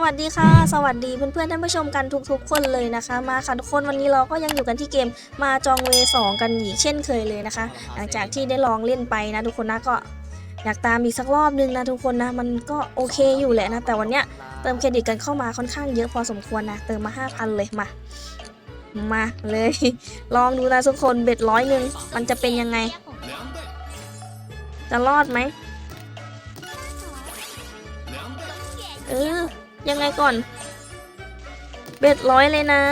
สวัสดีค่ะ สวัสดีเพื่อนๆท่านผู้ชมกันทุกๆ คนเลยนะคะ มาค่ะทุกคนวันนี้เราก็ยังอยู่กันที่เกมมาจองเวสองกันอีกเช่นเคยเลยนะคะ หลังจากที่ได้ลองเล่นไปนะทุกคนนะก็อยากตามอีกสักรอบนึงนะทุกคนนะมันก็โอเคอยู่แหละนะแต่วันเนี้ยเติมเครดิตกันเข้ามาค่อนข้างเยอะพอสมควรนะเติมมา 5,000 เลยมามาเลย ลองดูนะทุกคนเบ็ดร้อยหนึ่งมันจะเป็นยังไง จะรอดไหมเออ ยังไงก่อนเบ็ดร้อยเลยนะ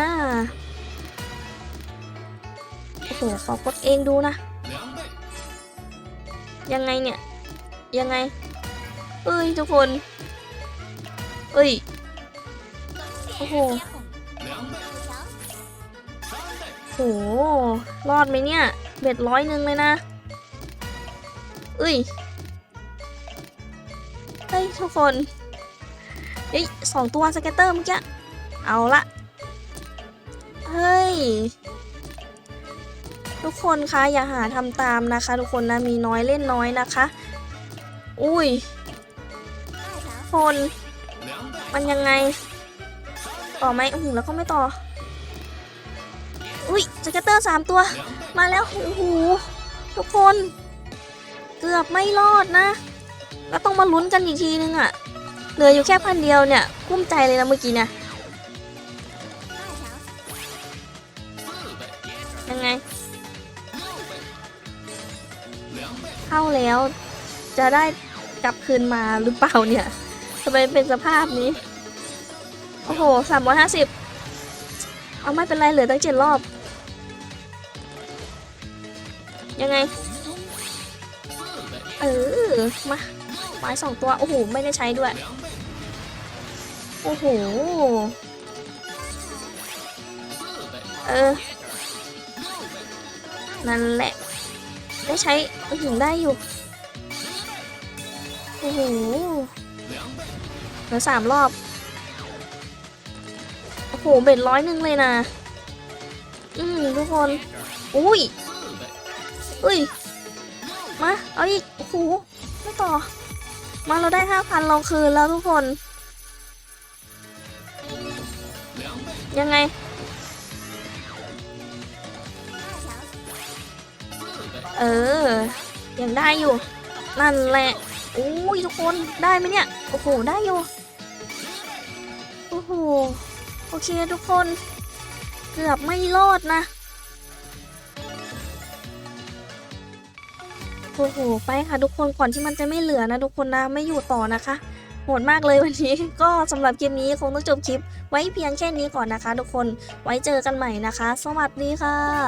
โอ้โหขอกดเองดูนะ ยังไงเนี่ย ยังไง เอ้ยทุกคน เอ้ย โอ้โหโห รอดไหมเนี่ย เบ็ดร้อยหนึ่งเลยนะ เอ้ย เฮ้ยทุกคน เฮ้ยสองตัวสเก็ตเตอร์เมื่อกี้ เอาละ เฮ้ย ทุกคนคะอย่าหาทำตามนะคะ ทุกคนนะมีน้อยเล่นน้อยนะคะ อุ้ยคนมันยังไง ต่อไหมอือหือแล้วก็ไม่ต่อ อุ้ยสเก็ตเตอร์สามตัว มาแล้วโอ้โหทุกคน เกือบไม่รอดนะแล้วต้องมาลุ้นกันอีกทีนึงอะ เหลืออยู่แค่พันเดียวเนี่ยกุ้มใจเลยนะเมื่อกี้เนี่ยยังไง เข้าแล้วจะได้กลับคืนมาหรือเปล่าเนี่ยทำไมเป็นสภาพนี้ โอ้โหสามร้อยห้าสิบเอาไม่เป็นไรเหลือตั้งเจ็ดรอบ ยังไง เออ มาไม้สองตัว โอ้โห ไม่ได้ใช้ด้วย โอ้โห เออ นั่นแหละ ได้ใช้อื้อหือได้อยู่ โอ้โหเหลือสามรอบ โอ้โห เบ็ดร้อยหนึ่งเลยนะ อืมทุกคน อุ้ย อุ้ย มา เอาอีก โอ้โห ไม่ต่อ มาเราได้ห้าพันเราคืนแล้วทุกคน ยังไง เออ ยังได้อยู่ นั่นแหละโอ้ยทุกคนได้ไหมเนี่ย โอ้โห ได้อยู่ โอ้โห โอเคทุกคน เกือบไม่รอดนะ โอ้โห ไปค่ะทุกคนก่อนที่มันจะไม่เหลือนะทุกคนนะ ไม่อยู่ต่อนะคะ โหดมากเลยวันนี้ ก็สำหรับคลิปนี้คงต้องจบคลิป ไว้เพียงแค่นี้ก่อนนะคะ ทุกคนไว้เจอกันใหม่นะคะ สวัสดีค่ะ